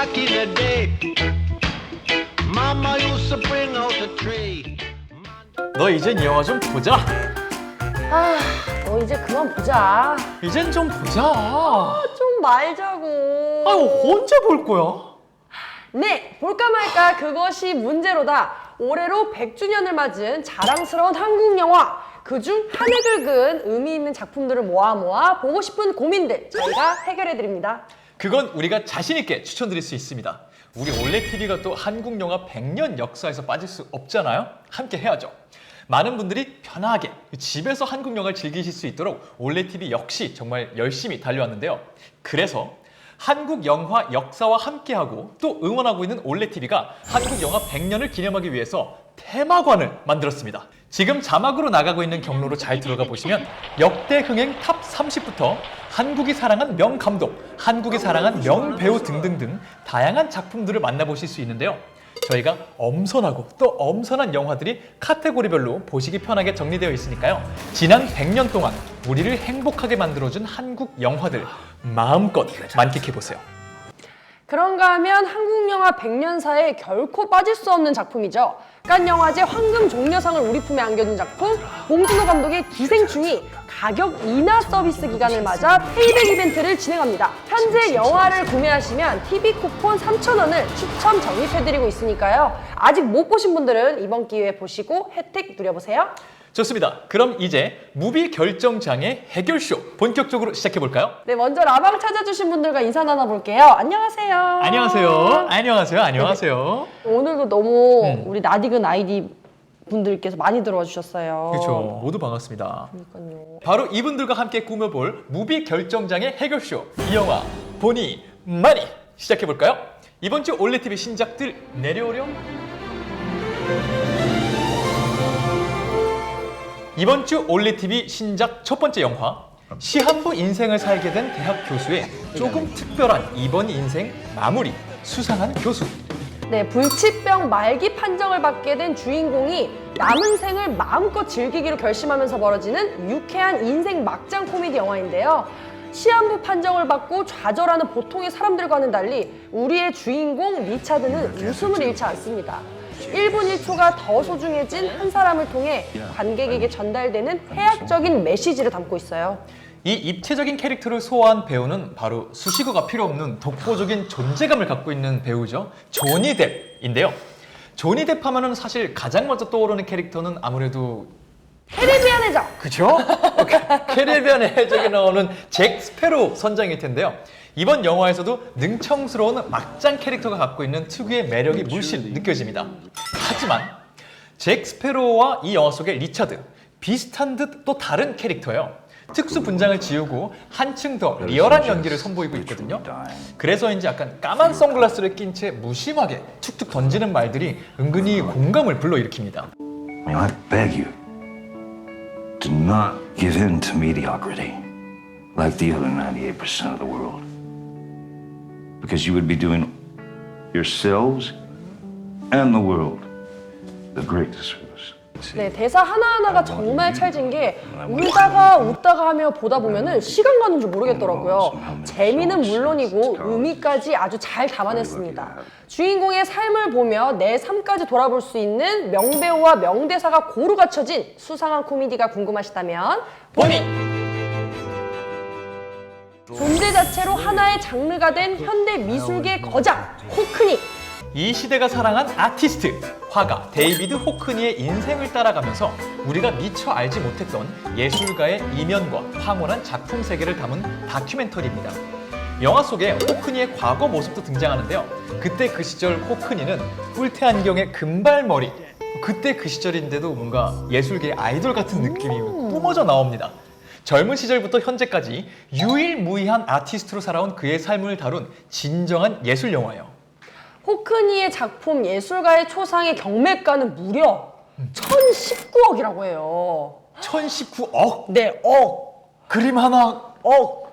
back in the day. Mama used to bring out the tree. 너 이젠 이 영화 좀 보자. 아, 너 이제 그만 보자. 이젠 좀 보자. 좀 말자고. 아유 언제 볼 거야? 네, 볼까 말까 그것이 문제로다. 올해로 100주년을 맞은 자랑스러운 한국 영화. 그중 한 획을 그은 의미 있는 작품들을 모아 모아 보고 싶은 고민들 저희가 해결해 드립니다. 그건 우리가 자신 있게 추천드릴 수 있습니다. 우리 올레 TV가 또 한국 영화 100년 역사에서 빠질 수 없잖아요. 함께 해야죠. 많은 분들이 편하게 집에서 한국 영화를 즐기실 수 있도록 올레 TV 역시 정말 열심히 달려왔는데요. 그래서 한국 영화 역사와 함께하고 또 응원하고 있는 올레 TV가 한국 영화 100년을 기념하기 위해서 테마관을 만들었습니다. 지금 자막으로 나가고 있는 경로로 잘 들어가 보시면 역대 흥행 탑 30부터 한국이 사랑한 명 감독, 한국이 사랑한 명 배우 등등등 다양한 작품들을 만나보실 수 있는데요. 저희가 엄선하고 또 엄선한 영화들이 카테고리별로 보시기 편하게 정리되어 있으니까요. 지난 100년 동안 우리를 행복하게 만들어준 한국 영화들 마음껏 만끽해 보세요. 그런가 하면 한국 영화 100년사에 결코 빠질 수 없는 작품이죠. 깐 영화제 황금 종려상을 우리 품에 안겨준 작품 봉준호 감독의 기생충이 가격 인하 서비스 기간을 맞아 페이백 이벤트를 진행합니다. 현재 영화를 구매하시면 TV 쿠폰 3,000원을 추첨 적립해드리고 있으니까요. 아직 못 보신 분들은 이번 기회에 보시고 혜택 누려보세요. 좋습니다. 그럼 이제 무비 결정장애 해결쇼 본격적으로 시작해 볼까요? 네, 먼저 라방 찾아주신 분들과 인사 나눠볼게요. 안녕하세요. 안녕하세요. 안녕하세요. 안녕하세요. 오늘도 너무 음. 우리 나디근 아이디 분들께서 많이 들어와 주셨어요. 그렇죠. 모두 반갑습니다. 그러니까요. 바로 이분들과 함께 꾸며볼 무비 결정장애 해결쇼 이 영화 보니 많이 시작해 볼까요? 이번 주 올레 TV 신작들 내려오렴. 이번 주 올레 TV 신작 첫 번째 영화 시한부 인생을 살게 된 대학 교수의 조금 특별한 이번 인생 마무리 수상한 교수 네, 불치병 말기 판정을 받게 된 주인공이 남은 생을 마음껏 즐기기로 결심하면서 벌어지는 유쾌한 인생 막장 코미디 영화인데요. 시한부 판정을 받고 좌절하는 보통의 사람들과는 달리 우리의 주인공 리차드는 웃음을 잃지 않습니다. 1분 1초가 더 소중해진 한 사람을 통해 관객에게 전달되는 해학적인 메시지를 담고 있어요. 이 입체적인 캐릭터를 소화한 배우는 바로 수식어가 필요 없는 독보적인 존재감을 갖고 있는 배우죠. 조니 뎁인데요. 조니 뎁 하면은 사실 가장 먼저 떠오르는 캐릭터는 아무래도 캐리비안의 적! 그죠? 캐리비안의 해적에 나오는 잭 스페로 선장일 텐데요. 이번 영화에서도 능청스러운 막장 캐릭터가 갖고 있는 특유의 매력이 물씬 느껴집니다. 하지만 잭 스페로와 이 영화 속의 리차드 비슷한 듯 또 다른 캐릭터예요. 특수 분장을 지우고 한층 더 리얼한 연기를 선보이고 있거든요. 그래서인지 약간 까만 선글라스를 낀 채 무심하게 툭툭 던지는 말들이 은근히 공감을 불러일으킵니다. I beg you to not give in to mediocrity like the other 98% of the world. Because you would be doing yourselves and the world the great disservice. 네, 대사 하나하나가 정말 찰진 게 울다가 웃다가 하며 보다 보면은 시간 가는 줄 모르겠더라고요. 재미는 물론이고 의미까지 아주 잘 담아냈습니다. 주인공의 삶을 보며 내 삶까지 돌아볼 수 있는 명배우와 명대사가 고루 갖춰진 수상한 코미디가 궁금하시다면 보니 존재 자체로 하나의 장르가 된 현대 미술계 거장 호크니 이 시대가 사랑한 아티스트 화가 데이비드 호크니의 인생을 따라가면서 우리가 미처 알지 못했던 예술가의 이면과 황홀한 작품 세계를 담은 다큐멘터리입니다. 영화 속에 호크니의 과거 모습도 등장하는데요. 그때 그 시절 호크니는 뿔테 안경에 금발머리. 그때 그 시절인데도 뭔가 예술계의 아이돌 같은 느낌이 뿜어져 나옵니다. 젊은 시절부터 현재까지 유일무이한 아티스트로 살아온 그의 삶을 다룬 진정한 예술 영화예요. 호크니의 작품 예술가의 초상의 경매가는 무려 1019억이라고 해요. 1019억 네, 억. 그림 하나 억.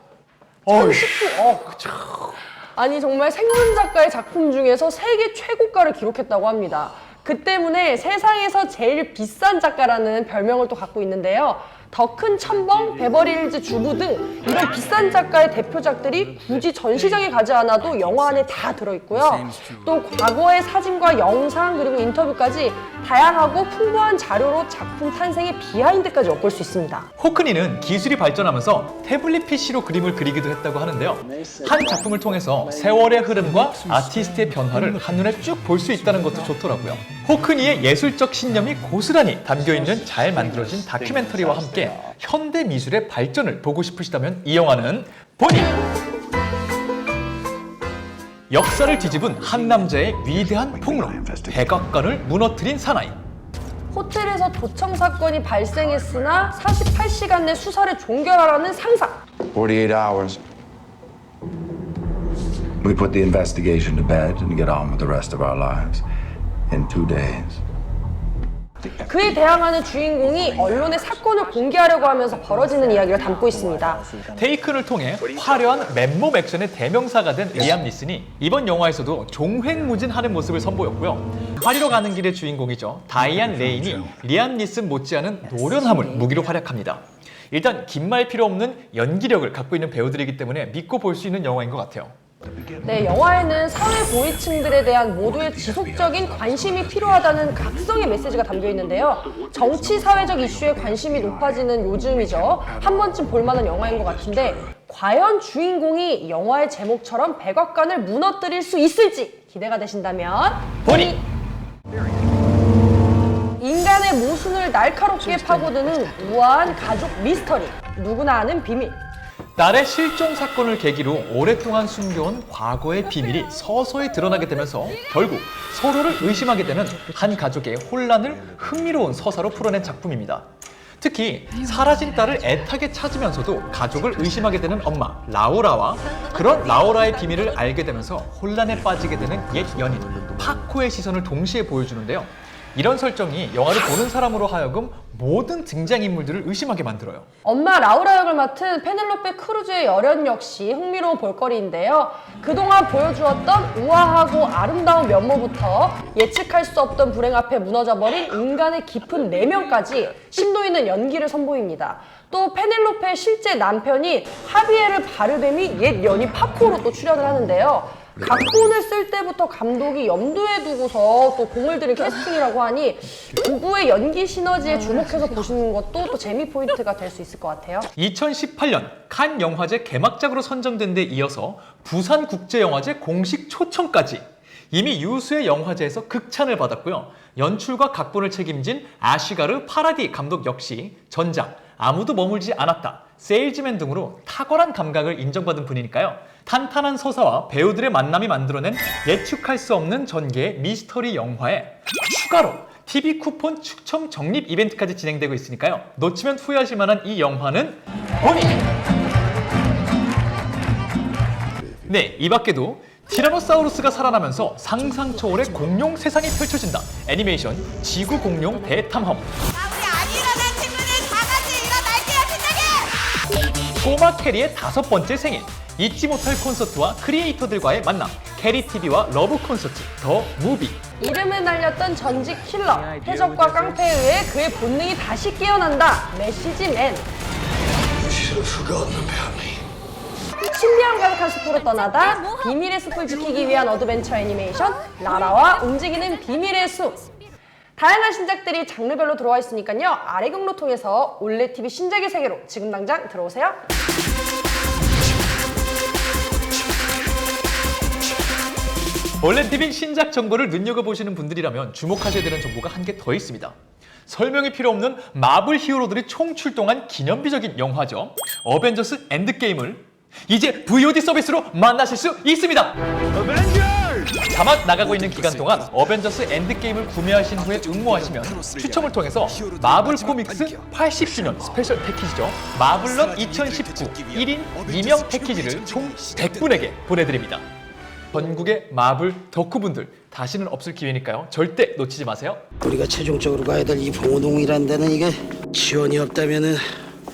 어이. 1019억. 아니 정말 생문 작가의 작품 중에서 세계 최고가를 기록했다고 합니다. 그 때문에 세상에서 제일 비싼 작가라는 별명을 또 갖고 있는데요. 더큰 첨벙, 베버리힐즈 주부 등 이런 비싼 작가의 대표작들이 굳이 전시장에 가지 않아도 영화 안에 다 들어있고요. 또 과거의 사진과 영상 그리고 인터뷰까지 다양하고 풍부한 자료로 작품 탄생의 비하인드까지 엿볼 수 있습니다. 호크니는 기술이 발전하면서 태블릿 PC로 그림을 그리기도 했다고 하는데요. 한 작품을 통해서 세월의 흐름과 아티스트의 변화를 한눈에 쭉 볼 수 있다는 것도 좋더라고요. 호크니의 예술적 신념이 고스란히 담겨 있는 잘 만들어진 다큐멘터리와 함께 현대 미술의 발전을 보고 싶으시다면 이 영화는 보니! 역사를 뒤집은 한 남자의 위대한 폭로, 백악관을 무너뜨린 사나이. 호텔에서 도청 사건이 발생했으나 48시간 내 수사를 종결하라는 상상. 48 hours. We put the investigation to bed and get on with the rest of our lives in two days. 그에 대항하는 주인공이 언론에 사건을 공개하려고 하면서 벌어지는 이야기를 담고 있습니다. 테이큰을 통해 화려한 맨몸 액션의 대명사가 된 리암 니슨이 이번 영화에서도 종횡무진하는 모습을 선보였고요. 파리로 가는 길의 주인공이죠. 다이안 레인이 리암 니슨 못지않은 노련함을 무기로 활약합니다. 일단 긴 말 필요 없는 연기력을 갖고 있는 배우들이기 때문에 믿고 볼 수 있는 영화인 것 같아요. 네, 영화에는 사회 고위층들에 대한 모두의 지속적인 관심이 필요하다는 각성의 메시지가 담겨 있는데요. 정치 사회적 이슈에 관심이 높아지는 요즘이죠. 한 번쯤 볼만한 영화인 것 같은데 과연 주인공이 영화의 제목처럼 백악관을 무너뜨릴 수 있을지 기대가 되신다면 보니! 인간의 모순을 날카롭게 파고드는 우아한 가족 미스터리 누구나 아는 비밀 딸의 실종 사건을 계기로 오랫동안 숨겨온 과거의 비밀이 서서히 드러나게 되면서 결국 서로를 의심하게 되는 한 가족의 혼란을 흥미로운 서사로 풀어낸 작품입니다. 특히 사라진 딸을 애타게 찾으면서도 가족을 의심하게 되는 엄마 라우라와 그런 라우라의 비밀을 알게 되면서 혼란에 빠지게 되는 옛 연인 파코의 시선을 동시에 보여주는데요. 이런 설정이 영화를 보는 사람으로 하여금 모든 등장인물들을 의심하게 만들어요. 엄마 라우라 역을 맡은 페넬로페 크루즈의 열연 역시 흥미로운 볼거리인데요. 그동안 보여주었던 우아하고 아름다운 면모부터 예측할 수 없던 불행 앞에 무너져버린 인간의 깊은 내면까지 심도 있는 연기를 선보입니다. 또 페넬로페의 실제 남편인 하비에르 바르뎀이 옛 연인 파코로 또 출연을 하는데요. 각본을 쓸 때부터 감독이 염두에 두고서 또 공을 들인 캐스팅이라고 하니 부부의 연기 시너지에 주목해서 보시는 것도 또 재미 포인트가 될 수 있을 것 같아요. 2018년 칸 영화제 개막작으로 선정된 데 이어서 부산 국제 영화제 공식 초청까지 이미 유수의 영화제에서 극찬을 받았고요. 연출과 각본을 책임진 아시가르 파라디 감독 역시 전작 아무도 머물지 않았다, 세일즈맨 등으로 탁월한 감각을 인정받은 분이니까요. 탄탄한 서사와 배우들의 만남이 만들어낸 예측할 수 없는 전개의 미스터리 영화에 추가로 TV 쿠폰 추첨 적립 이벤트까지 진행되고 있으니까요. 놓치면 후회하실 만한 이 영화는 보니! 네, 이 밖에도 티라노사우루스가 살아나면서 상상 초월의 공룡 세상이 펼쳐진다. 애니메이션 지구 공룡 대탐험. 꼬마 캐리의 다섯 번째 생일. 잊지 못할 콘서트와 크리에이터들과의 만남. 캐리 TV와 러브 콘서트 더 무비. 이름을 날렸던 전직 킬러 해적과 깡패에 의해 그의 본능이 다시 깨어난다 메시지맨 신비함 가득한 숲으로 떠나다 비밀의 숲을 지키기 위한 어드벤처 애니메이션 라라와 움직이는 비밀의 숲 다양한 신작들이 장르별로 들어와 있으니까요 아래 경로 통해서 올레 TV 신작의 세계로 지금 당장 들어오세요. 원래 TV 신작 정보를 눈여겨보시는 분들이라면 주목하셔야 되는 정보가 한 개 더 있습니다. 설명이 필요 없는 마블 히어로들이 총출동한 기념비적인 영화죠. 어벤져스 엔드게임을 이제 VOD 서비스로 만나실 수 있습니다. 자막 나가고 있는 기간 동안 어벤져스 엔드게임을 구매하신 후에 응모하시면 추첨을 통해서 마블 코믹스 80주년 스페셜 패키지죠. 마블런 2019 1인 2명 패키지를 총 100분에게 보내드립니다. 전국의 마블 덕후분들 다시는 없을 기회니까요. 절대 놓치지 마세요. 우리가 최종적으로 가야 될 이 봉호동이라는 데는 이게 지원이 없다면은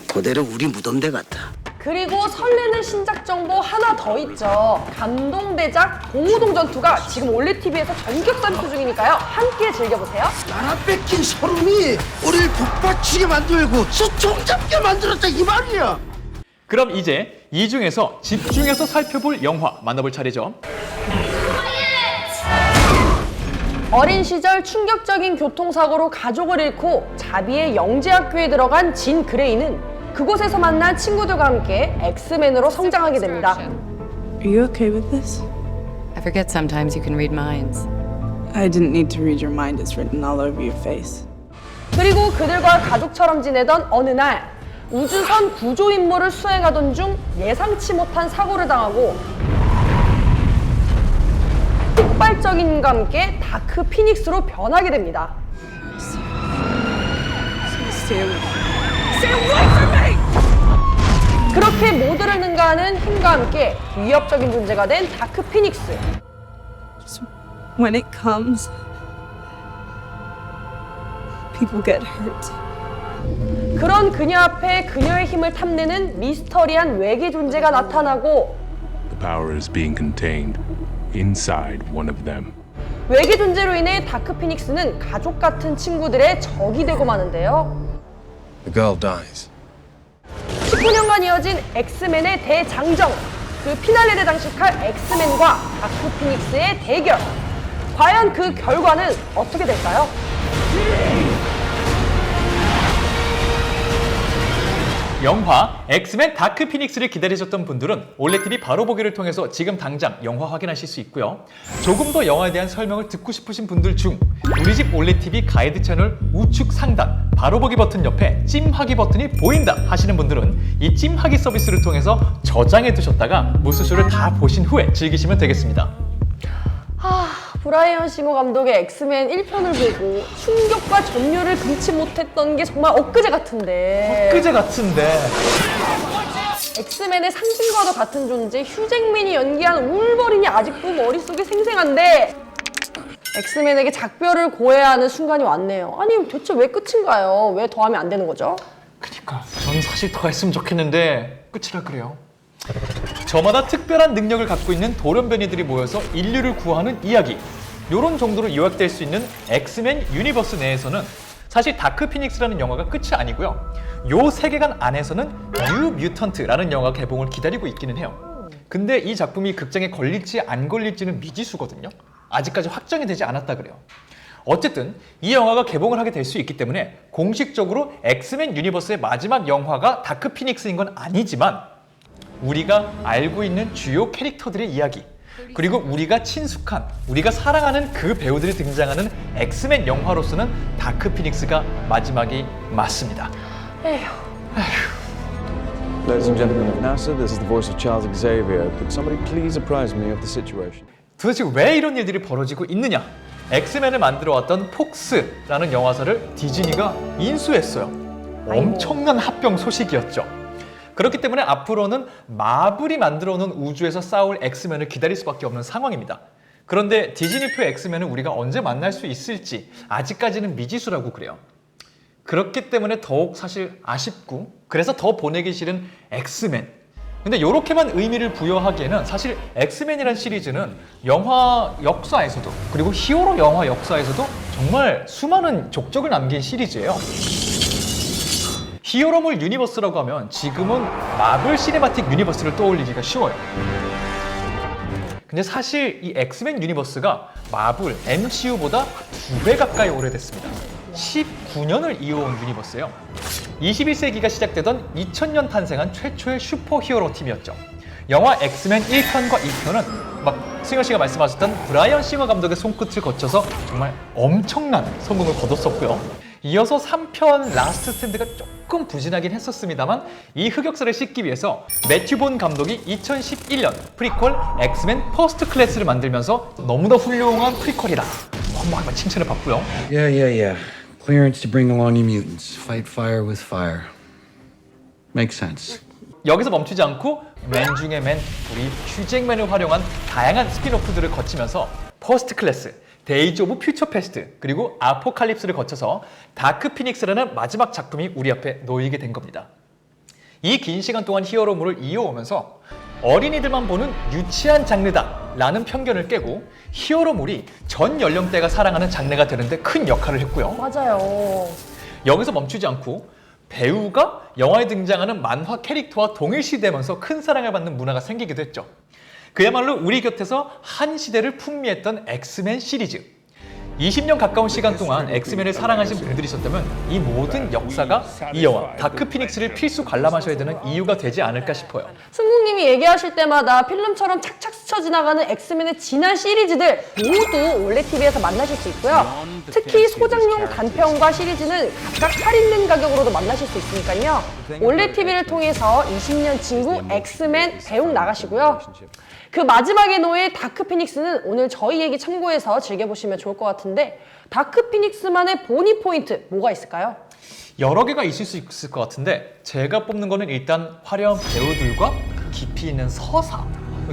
그대로 우리 무덤대 같다. 그리고 설레는 신작 정보 하나 더 있죠. 감동 대작 공우동 전투가 지금 올레TV에서 전격 서비스 중이니까요. 함께 즐겨보세요. 나라 뺏긴 서름이 우리를 북받치게 만들고 수총 잡게 만들었다 이 말이야. 그럼 이제 이 중에서 집중해서 살펴볼 영화 만나볼 차례죠. 어린 시절 충격적인 교통사고로 가족을 잃고 자비의 영재학교에 들어간 진 그레이는 그곳에서 만난 친구들과 함께 엑스맨으로 성장하게 됩니다. Are you okay with this? I forget sometimes you can read minds. I didn't need to read your mind, it's written all over your face. 그리고 그들과 가족처럼 지내던 어느 날 우주선 구조 임무를 수행하던 중 예상치 못한 사고를 당하고 폭발적인과 함께 다크 피닉스로 변하게 됩니다. 그렇게 모두를 능가하는 힘과 함께 위협적인 존재가 된 다크 피닉스. When it comes, people get hurt. 그런 그녀 앞에 그녀의 힘을 탐내는 미스터리한 외계 존재가 나타나고 The power is being contained inside one of them. 외계 존재로 인해 다크 피닉스는 가족 같은 친구들의 적이 되고 마는데요. The girl dies. 19년간 이어진 엑스맨의 대장정, 그 피날레를 장식할 엑스맨과 다크 피닉스의 대결. 과연 그 결과는 어떻게 될까요? 영화 엑스맨 다크 피닉스를 기다리셨던 분들은 올레TV 바로 보기를 통해서 지금 당장 영화 확인하실 수 있고요. 조금 더 영화에 대한 설명을 듣고 싶으신 분들 중 우리 집 올레TV 가이드 채널 우측 상단 바로 보기 버튼 옆에 찜하기 버튼이 보인다 하시는 분들은 이 찜하기 서비스를 통해서 저장해 두셨다가 무수쇼를 다 보신 후에 즐기시면 되겠습니다. 아, 브라이언 싱어 감독의 엑스맨 1편을 보고 충격과 전율을 금치 못했던 게 정말 엊그제 같은데. 엊그제 같은데 엑스맨의 상징과도 같은 존재 휴잭맨이 연기한 울버린이 아직도 머릿속에 생생한데 엑스맨에게 작별을 고해야 하는 순간이 왔네요. 아니 대체 왜 끝인가요? 왜 더 하면 안 되는 거죠? 그니까 전 사실 더 했으면 좋겠는데 끝이라 그래요. 저마다 특별한 능력을 갖고 있는 돌연변이들이 모여서 인류를 구하는 이야기. 요런 정도로 요약될 수 있는 엑스맨 유니버스 내에서는 사실 다크 피닉스라는 영화가 끝이 아니고요. 요 세계관 안에서는 뉴 뮤턴트라는 영화 개봉을 기다리고 있기는 해요. 근데 이 작품이 극장에 걸릴지 안 걸릴지는 미지수거든요. 아직까지 확정이 되지 않았다 그래요. 어쨌든 이 영화가 개봉을 하게 될 수 있기 때문에 공식적으로 엑스맨 유니버스의 마지막 영화가 다크 피닉스인 건 아니지만 우리가 알고 있는 주요 캐릭터들의 이야기 그리고 우리가 친숙한 우리가 사랑하는 그 배우들이 등장하는 엑스맨 영화로서는 다크 피닉스가 마지막이 맞습니다. 에휴. Ladies and gentlemen of NASA, this is the voice of Charles Xavier. Could somebody please apprise me of the situation? 도대체 왜 이런 일들이 벌어지고 있느냐? 엑스맨을 만들어왔던 폭스라는 영화사를 디즈니가 인수했어요. 엄청난 합병 소식이었죠. 그렇기 때문에 앞으로는 마블이 만들어 놓은 우주에서 싸울 엑스맨을 기다릴 수밖에 없는 상황입니다. 그런데 디즈니표 엑스맨은 우리가 언제 만날 수 있을지 아직까지는 미지수라고 그래요. 그렇기 때문에 더욱 사실 아쉽고 그래서 더 보내기 싫은 엑스맨. 근데 이렇게만 의미를 부여하기에는 사실 엑스맨이란 시리즈는 영화 역사에서도 그리고 히어로 영화 역사에서도 정말 수많은 족적을 남긴 시리즈예요. 히어로물 유니버스라고 하면 지금은 마블 시네마틱 유니버스를 떠올리기가 쉬워요. 근데 사실 이 엑스맨 유니버스가 마블 MCU보다 두 배 가까이 오래됐습니다. 19년을 이어온 유니버스예요. 21세기가 시작되던 2000년 탄생한 최초의 슈퍼 히어로 팀이었죠. 영화 엑스맨 1편과 2편은 막 승현 씨가 말씀하셨던 브라이언 싱어 감독의 손끝을 거쳐서 정말 엄청난 성공을 거뒀었고요. 이어서 3편 라스트 스탠드가 조금 부진하긴 했었습니다만 이 흑역사를 씻기 위해서 매튜 본 감독이 2011년 프리퀄 엑스맨 퍼스트 클래스를 만들면서 너무나 훌륭한 프리퀄이다. 어마어마한 칭찬을 받고요. Yeah, yeah, yeah. Clearance to bring along your mutants. Fight fire with fire. Makes sense. 여기서 멈추지 않고 맨 중에 맨 우리 휴잭맨을 활용한 다양한 스피노프들을 거치면서 퍼스트 클래스, 데이즈 오브 퓨처 패스트, 그리고 아포칼립스를 거쳐서 다크 피닉스라는 마지막 작품이 우리 앞에 놓이게 된 겁니다. 이 긴 시간 동안 히어로물을 이어오면서 어린이들만 보는 유치한 장르다 라는 편견을 깨고 히어로물이 전 연령대가 사랑하는 장르가 되는데 큰 역할을 했고요. 맞아요. 여기서 멈추지 않고 배우가 영화에 등장하는 만화 캐릭터와 동일시되면서 큰 사랑을 받는 문화가 생기기도 했죠. 그야말로 우리 곁에서 한 시대를 풍미했던 엑스맨 시리즈. 20년 가까운 시간 동안 엑스맨을 사랑하신 분들이 있었다면 이 모든 역사가 이 영화 다크 피닉스를 필수 관람하셔야 되는 이유가 되지 않을까 싶어요. 승국님이 얘기하실 때마다 필름처럼 착착 스쳐 지나가는 엑스맨의 지난 시리즈들 모두 올레 TV에서 만나실 수 있고요. 특히 소장용 단편과 시리즈는 각각 할인된 가격으로도 만나실 수 있으니까요. 올레 TV를 통해서 20년 친구 엑스맨 배웅 나가시고요. 그 마지막에 놓일 다크 피닉스는 오늘 저희 얘기 참고해서 즐겨보시면 좋을 것 같은데 다크 피닉스만의 보니 포인트 뭐가 있을까요? 여러 개가 있을 수 있을 것 같은데 제가 뽑는 거는 일단 화려한 배우들과 그 깊이 있는 서사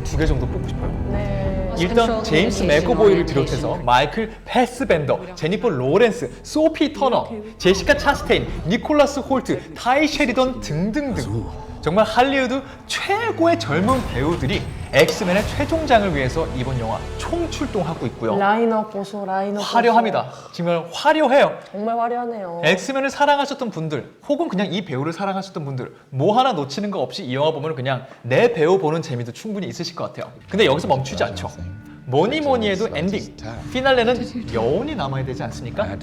두 개 정도 뽑고 싶어요. 네. 일단 제임스 맥거보이를 비롯해서 마이클 패스벤더, 제니퍼 로렌스, 소피 터너, 제시카 차스테인, 니콜라스 홀트, 타이 셰리던 등등등 정말 할리우드 최고의 젊은 배우들이 엑스맨의 최종장을 위해서 이번 영화 총출동하고 있고요. 라인업 보소 라인업 보소. 화려합니다. 정말 화려해요. 정말 화려하네요. 엑스맨을 사랑하셨던 분들 혹은 그냥 이 배우를 사랑하셨던 분들 뭐 하나 놓치는 거 없이 이 영화 보면 그냥 내 배우 보는 재미도 충분히 있으실 것 같아요 근데 여기서 멈추지 않죠 뭐니 뭐니 해도 엔딩 피날레는 여운이 남아야 되지 않습니까?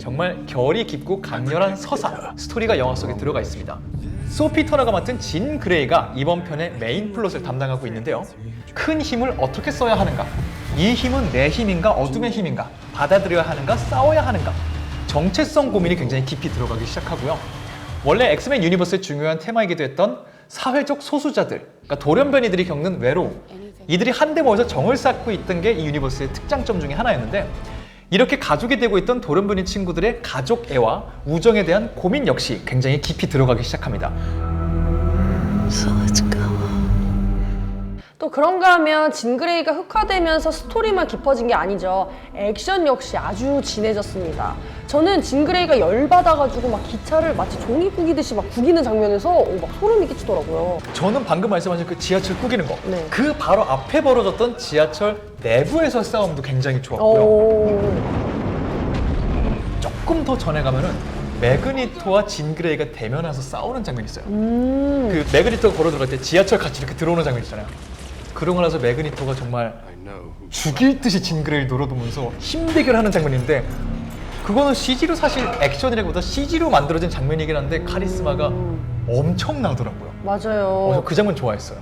정말 결이 깊고 강렬한 서사 스토리가 영화 속에 들어가 있습니다 소피 터너가 맡은 진 그레이가 이번 편의 메인 플롯을 담당하고 있는데요 큰 힘을 어떻게 써야 하는가 이 힘은 내 힘인가 어둠의 힘인가 받아들여야 하는가 싸워야 하는가 정체성 고민이 굉장히 깊이 들어가기 시작하고요. 원래 엑스맨 유니버스의 중요한 테마이기도 했던 사회적 소수자들, 그러니까 돌연변이들이 겪는 외로움. 이들이 한데 모여서 정을 쌓고 있던 게 이 유니버스의 특장점 중에 하나였는데 이렇게 가족이 되고 있던 돌연변이 친구들의 가족 애와 우정에 대한 고민 역시 굉장히 깊이 들어가기 시작합니다. 또 그런가 하면 진그레이가 흑화되면서 스토리만 깊어진 게 아니죠. 액션 역시 아주 진해졌습니다. 저는 진그레이가 열받아가지고 막 기차를 마치 종이 구기듯이 막 구기는 장면에서 오, 막 소름이 끼치더라고요. 저는 방금 말씀하신 그 지하철 꾸기는 거, 네. 그 바로 앞에 벌어졌던 지하철 내부에서 싸움도 굉장히 좋았고요. 오. 조금 더 전에 가면은 매그니토와 진그레이가 대면해서 싸우는 장면이 있어요. 음. 그 매그니토가 걸어 들어갈 때 지하철 같이 이렇게 들어오는 장면 있잖아요. 그러고 나서 매그니토가 정말 죽일 듯이 진그레이를 노려보면서 힘대결하는 장면인데 그거는 CG로 사실 액션이라기보다 CG로 만들어진 장면이긴 한데 카리스마가 엄청나더라고요. 맞아요. 어, 그 장면 좋아했어요.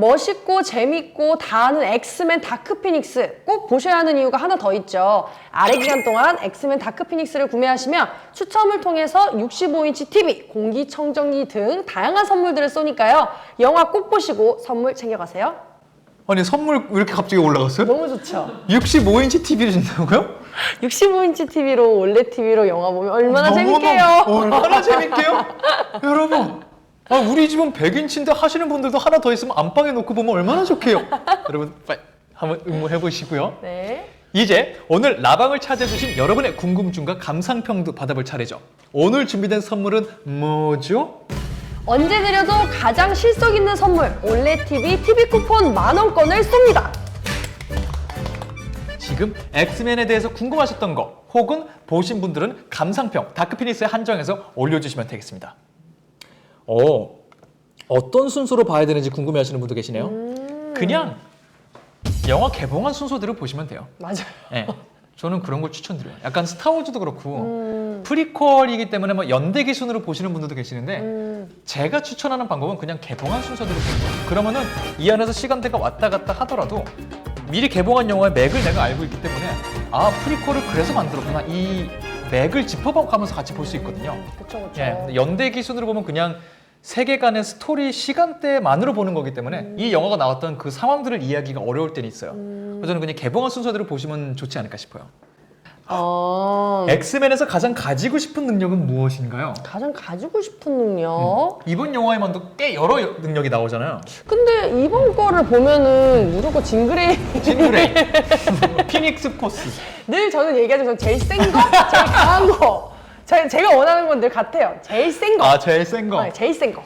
멋있고 재밌고 다 아는 엑스맨 다크 피닉스 꼭 보셔야 하는 이유가 하나 더 있죠. 아래 기간 동안 엑스맨 다크 피닉스를 구매하시면 추첨을 통해서 65인치 TV, 공기청정기 등 다양한 선물들을 쏘니까요. 영화 꼭 보시고 선물 챙겨가세요. 아니 선물 왜 이렇게 갑자기 올라갔어요? 너무 좋죠. 65인치 TV를 준다고요? 65인치 TV로 올레 TV로 영화 보면 얼마나 너무너무- 재밌게요. 얼마나 재밌게요? 여러분. 아, 우리 집은 100인치인데 하시는 분들도 하나 더 있으면 안방에 놓고 보면 얼마나 좋게요. 여러분 빨리 한번 응모해 보시고요. 네. 이제 오늘 라방을 찾아주신 여러분의 궁금증과 감상평도 받아볼 차례죠. 오늘 준비된 선물은 뭐죠? 언제 드려도 가장 실속 있는 선물 올레 TV TV 쿠폰 만 원권을 쏩니다. 지금 엑스맨에 대해서 궁금하셨던 거 혹은 보신 분들은 감상평 다크피니스에 한정해서 올려주시면 되겠습니다. 어, 어떤 순서로 봐야 되는지 궁금해 하시는 분도 계시네요. 그냥 영화 개봉한 순서대로 보시면 돼요. 맞아요. 네, 저는 그런 걸 추천드려요. 약간 스타워즈도 그렇고 프리퀄이기 때문에 뭐 연대 기준으로 보시는 분들도 계시는데 제가 추천하는 방법은 그냥 개봉한 순서대로 보는 거예요. 그러면은 이 안에서 시간대가 왔다 갔다 하더라도 미리 개봉한 영화의 맥을 내가 알고 있기 때문에 아 프리퀄을 그래서 만들었구나 이 맥을 짚어가면서 같이 볼 수 있거든요. 그렇죠, 그렇죠. 예, 연대 기준으로 보면 그냥 세계관의 스토리 시간대만으로 보는 거기 때문에 이 영화가 나왔던 그 상황들을 이해하기가 어려울 때는 있어요. 그래서 저는 그냥 개봉한 순서대로 보시면 좋지 않을까 싶어요. 어, 엑스맨에서 가장 가지고 싶은 능력은 무엇인가요? 가장 가지고 싶은 능력. 이번 영화에만도 꽤 여러 여- 능력이 나오잖아요. 근데 이번 거를 보면은 무조건 징그레이. 진그레이, 피닉스 포스. 늘 저는 얘기하지만 제일 센 거, 제일 강한 거. 제, 제가 원하는 건 늘 같아요. 제일 센 거. 아 제일 센 거. 네, 제일 센 거.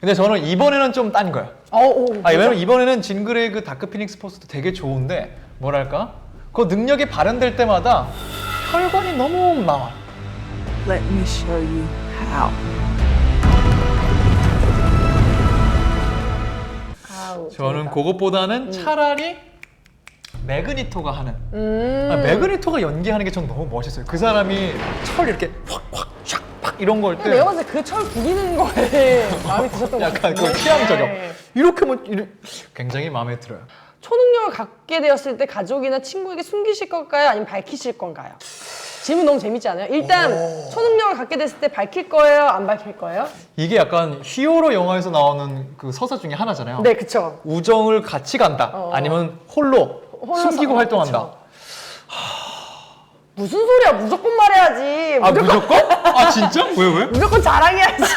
근데 저는 이번에는 좀 딴 거예요. 어, 오, 아 왜냐면 이번에는 진그레이 그 다크 피닉스 포스도 되게 좋은데 뭐랄까 그 능력이 발현될 때마다 혈관이 너무 나와. Let me show you how. 아우, 저는 재밌다. 그것보다는 차라리 매그니토가 하는 음. 아, 매그니토가 연기하는 게 전 너무 멋있어요. 그 사람이 철 이렇게 확확 샥팍 이런 걸 때 내가 봤을 때 그 철 부리는 거에 마음에 드셨던 것 약간 같아요. 그 취향 저격 네. 이렇게 뭐 이래- 굉장히 마음에 들어요. 초능력을 갖게 되었을 때 가족이나 친구에게 숨기실 걸까요? 아니면 밝히실 건가요? 질문 너무 재밌지 않아요? 일단 초능력을 갖게 됐을 때 밝힐 거예요? 안 밝힐 거예요? 이게 약간 히어로 영화에서 나오는 그 서사 중에 하나잖아요. 네, 그쵸. 우정을 같이 간다. 어. 아니면 홀로 숨기고 어, 활동한다. 무슨 소리야? 무조건 말해야지. 아 무조건? 아 진짜? 왜 왜? 무조건 자랑해야지.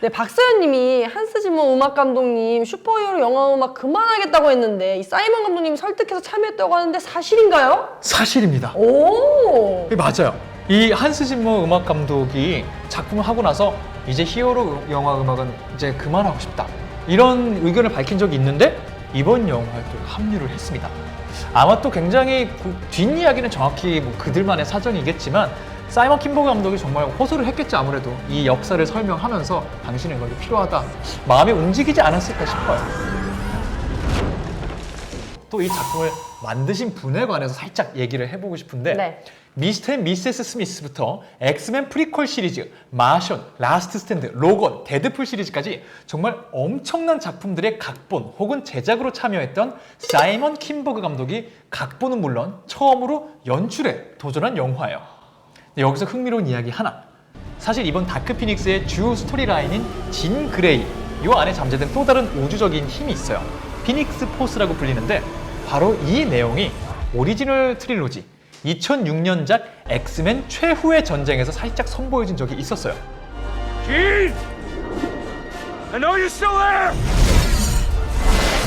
네, 박서연님이 한스 지머 음악 감독님 슈퍼히어로 영화 음악 그만하겠다고 했는데 이 사이먼 감독님 설득해서 참여했다고 하는데 사실인가요? 사실입니다. 오. 네, 맞아요. 이 한스 짐머 음악 감독이 작품을 하고 나서 이제 히어로 영화 음악은 이제 그만하고 싶다. 이런 의견을 밝힌 적이 있는데 이번 영화에 또 합류를 했습니다. 아마 또 굉장히 그 뒷이야기는 정확히 뭐 그들만의 사정이겠지만 사이먼 킴버그 감독이 정말 호소를 했겠지 아무래도 이 역사를 설명하면서 당신은 이것이 필요하다 마음이 움직이지 않았을까 싶어요. 또 이 작품을 만드신 분에 관해서 살짝 얘기를 해보고 싶은데 네. 미스터 앤 미세스 스미스부터 엑스맨 프리퀄 시리즈, 마션, 라스트 스탠드, 로건, 데드풀 시리즈까지 정말 엄청난 작품들의 각본 혹은 제작으로 참여했던 사이먼 킴버그 감독이 각본은 물론 처음으로 연출에 도전한 영화예요. 여기서 흥미로운 이야기 하나. 사실 이번 다크 피닉스의 주 스토리라인인 진 그레이 이 안에 잠재된 또 다른 우주적인 힘이 있어요. 피닉스 포스라고 불리는데 바로 이 내용이 오리지널 트릴로지 2006년작 엑스맨 최후의 전쟁에서 살짝 선보여진 적이 있었어요.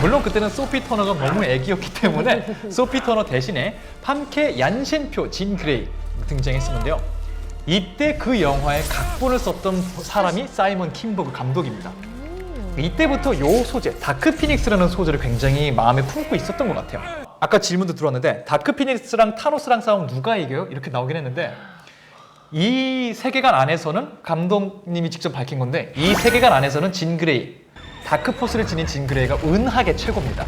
물론 그때는 소피 터너가 너무 애기였기 때문에 소피 터너 대신에 팜케 얀센표 진 그레이 등장했었는데요. 이때 그 영화의 각본을 썼던 사람이 사이먼 킴버그 감독입니다. 이때부터 요 소재, 다크 피닉스라는 소재를 굉장히 마음에 품고 있었던 것 같아요. 아까 질문도 들어왔는데 다크 피닉스랑 타노스랑 싸움 누가 이겨요? 이렇게 나오긴 했는데 이 세계관 안에서는 감독님이 직접 밝힌 건데 이 세계관 안에서는 진 그레이, 다크 포스를 지닌 진 그레이가 은하계 최고입니다.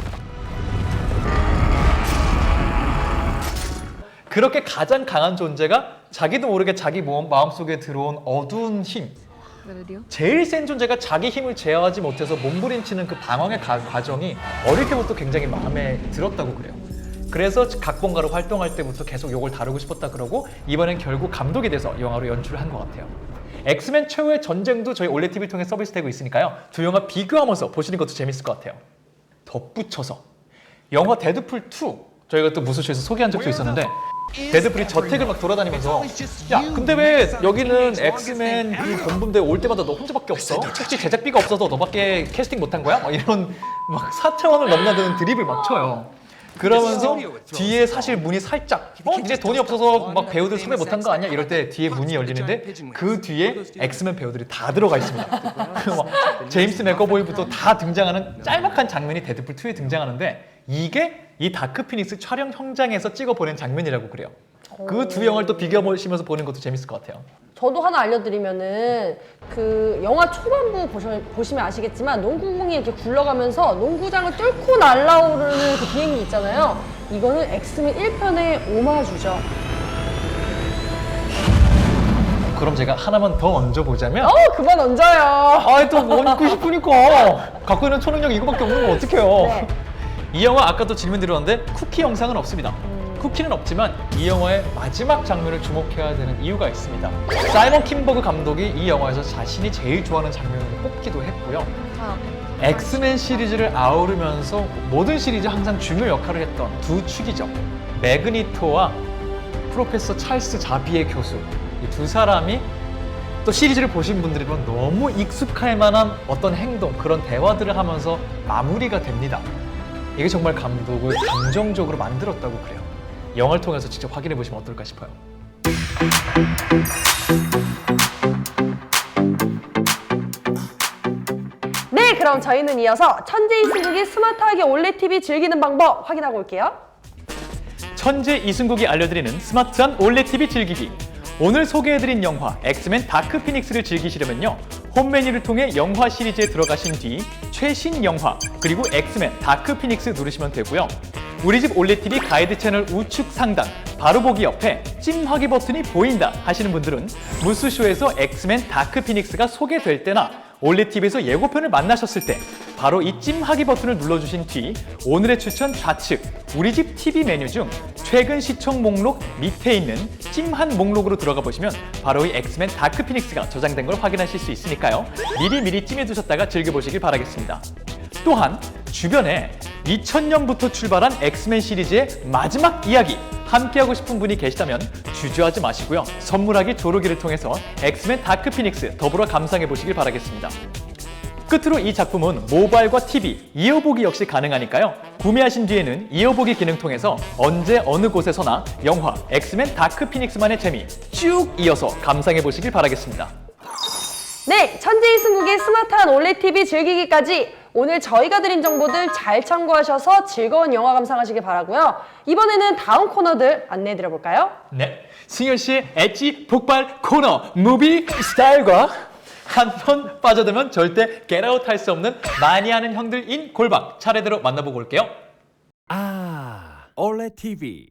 그렇게 가장 강한 존재가 자기도 모르게 자기 마음속에 들어온 어두운 힘, 제일 센 존재가 자기 힘을 제어하지 못해서 몸부림치는 그 방황의 가- 과정이 어릴 때부터 굉장히 마음에 들었다고 그래요. 그래서 각본가로 활동할 때부터 계속 이걸 다루고 싶었다 그러고 이번엔 결국 감독이 돼서 영화로 연출을 한 것 같아요. 엑스맨 최후의 전쟁도 저희 올레 TV 통해 서비스되고 있으니까요. 두 영화 비교하면서 보시는 것도 재밌을 것 같아요. 덧붙여서 영화 데드풀 2 저희가 또 무수쇼에서 소개한 적도 있었는데 데드풀이 저택을 막 돌아다니면서 야 근데 왜 여기는 엑스맨 이 본부인데 올 때마다 너 혼자밖에 없어? 혹시 제작비가 없어서 너밖에 캐스팅 못한 거야? 막 이런 막 4차원을 넘나드는 드립을 막 쳐요. 그러면서 뒤에 사실 문이 살짝 어 이제 돈이 없어서 막 배우들 섭외 못한 거 아니야? 이럴 때 뒤에 문이 열리는데 그 뒤에 엑스맨 배우들이 다 들어가 있습니다. 막 제임스 맥거보이부터 다 등장하는 짤막한 장면이 데드풀 2에 등장하는데 이게 이 다크 피닉스 촬영 현장에서 찍어 보낸 장면이라고 그래요. 그 두 영화를 또 비교 보시면서 보는 것도 재밌을 것 같아요. 저도 하나 알려드리면은 그 영화 초반부 보셔, 보시면 아시겠지만 농구공이 이렇게 굴러가면서 농구장을 뚫고 날아오르는 그 비행기 있잖아요. 이거는 엑스맨 1편의 오마주죠. 그럼 제가 하나만 더 얹어보자면 어 그만 얹어요. 아이 또 얹고 싶으니까 갖고 있는 초능력 이거밖에 없는 거 어떡해요 네. 이 영화 아까도 질문 드렸는데 쿠키 영상은 없습니다 음. 쿠키는 없지만 이 영화의 마지막 장면을 주목해야 되는 이유가 있습니다 사이먼 킴버그 감독이 이 영화에서 자신이 제일 좋아하는 장면을 뽑기도 했고요 아, 엑스맨 시리즈를 아우르면서 모든 시리즈 항상 중요 역할을 했던 두 축이죠. 매그니토와 프로페서 찰스 자비의 교수 이 두 사람이 또 시리즈를 보신 분들이면 너무 익숙할 만한 어떤 행동 그런 대화들을 하면서 마무리가 됩니다. 이게 정말 감독을 감정적으로 만들었다고 그래요. 영화를 통해서 직접 확인해 보시면 어떨까 싶어요. 네, 그럼 저희는 이어서 천재 이승국이 스마트하게 올레 TV 즐기는 방법 확인하고 올게요. 천재 이승국이 알려드리는 스마트한 올레 TV 즐기기. 오늘 소개해드린 영화 엑스맨 다크 피닉스를 즐기시려면요. 홈 메뉴를 통해 영화 시리즈에 들어가신 뒤 최신 영화 그리고 엑스맨 다크 피닉스 누르시면 되고요. 우리 집 올레 TV 가이드 채널 우측 상단 바로 보기 옆에 찜하기 버튼이 보인다 하시는 분들은 무스쇼에서 엑스맨 다크 피닉스가 소개될 때나 올레TV에서 예고편을 만나셨을 때 바로 이 찜하기 버튼을 눌러주신 뒤 오늘의 추천 좌측 우리 집 TV 메뉴 중 최근 시청 목록 밑에 있는 찜한 목록으로 들어가 보시면 바로 이 엑스맨 다크 피닉스가 저장된 걸 확인하실 수 있으니까요. 미리 미리 찜해 두셨다가 즐겨보시길 바라겠습니다. 또한 주변에 2000년부터 출발한 엑스맨 시리즈의 마지막 이야기 함께하고 싶은 분이 계시다면 주저하지 마시고요. 선물하기 조로기를 통해서 엑스맨 다크 피닉스 더불어 감상해 보시길 바라겠습니다. 끝으로 이 작품은 모바일과 TV, 이어보기 역시 가능하니까요. 구매하신 뒤에는 이어보기 기능 통해서 언제 어느 곳에서나 영화 엑스맨 다크 피닉스만의 재미 쭉 이어서 감상해 보시길 바라겠습니다. 네, 천재 이승국의 스마트한 올레 TV 즐기기까지 오늘 저희가 드린 정보들 잘 참고하셔서 즐거운 영화 감상하시길 바라고요. 이번에는 다음 코너들 안내해 드려 볼까요? 네, 승현 씨의 엣지 폭발 코너 무비 스타일과 한 번 빠져들면 절대 겟아웃 할 수 없는 많이 하는 형들인 골방 차례대로 만나보고 올게요. 아, 올레 TV.